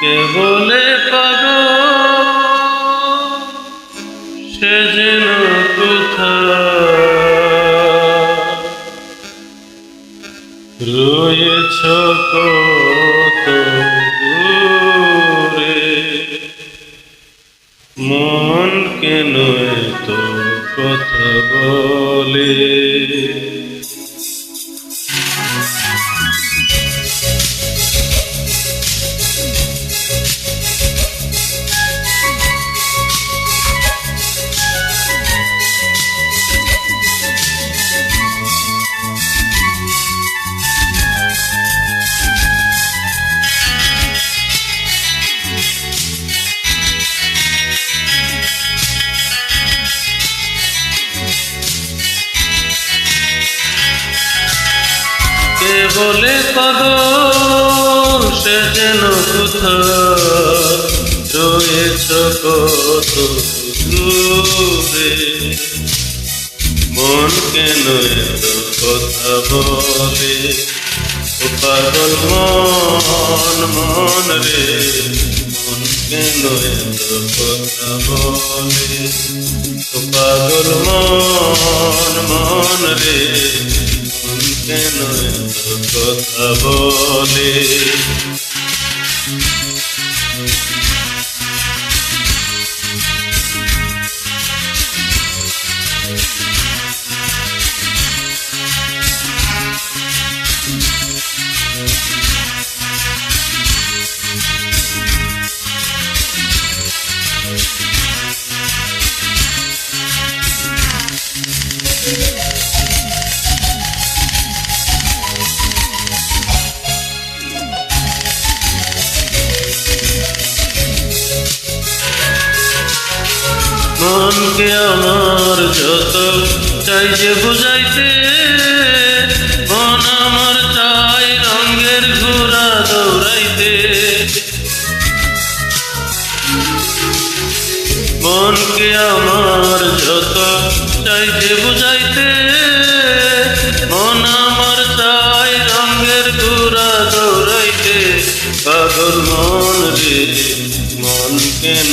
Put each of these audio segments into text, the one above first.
কে বলে পাগ সে যেন রয়েছ কত মন কেন এত কথা বলে? বলে পাগল সে যেন কোথা মন কেন কথা বলে? পাগল মন মন রে, মন কেন কথা বলে? পাগল মন মন রে, মন কেন কথা বলে মনকে আমার যত চাই যে বুঝাইতে মন আমার চাই রঙের ঘোড়া দৌড়াইতে। মনকে আমার যত চাই যে বুঝাইতে মন আমার চাই রঙের ঘোড়া দৌড়াইতে। পাগল মন রে, মন কেন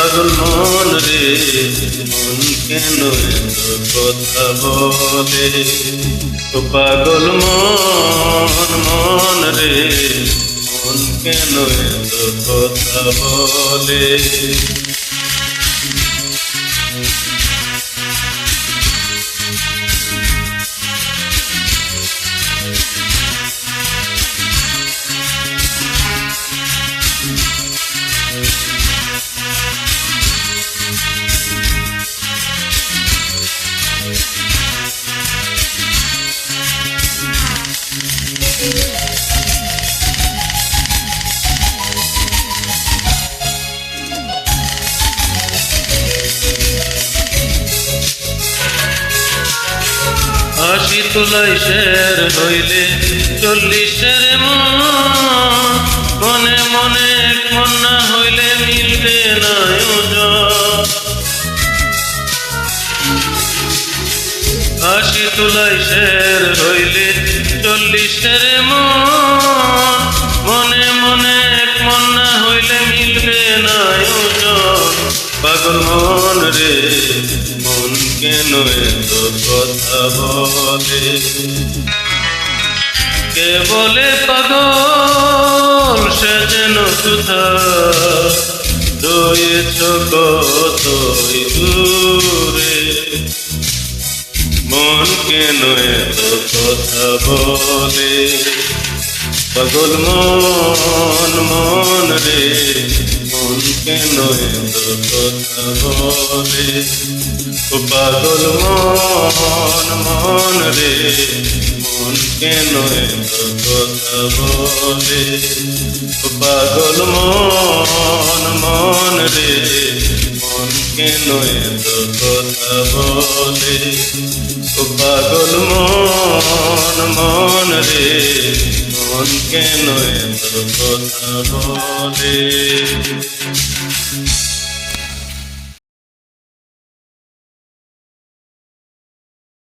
পাগল মন রে, মন কেন কথা বলে? তো পাগল মন মন রে, মন কেন কথা বলে? আশি শের হইলে চল্লিশের মন মনে না হইলে মিলবে না। আশি তুলাই শের হইলে চল্লিশের মন মনে মনে মন হইলে মিলবে না। পাগল মন রে কেন এত কথা বলে? কে বলে পাগল সে যেন সুধা রয়েছ দূরে। মন কেন এত কথা বলে? পাগল মন মন রে, মন কেন এত কথা বলে? ও পাগল মন মন রে, মন কেন এত কথা বলে? ও মন মন রে, মন কেন এত কথা বলে? ও মন মন রে, মন কেন এত কথা বলে?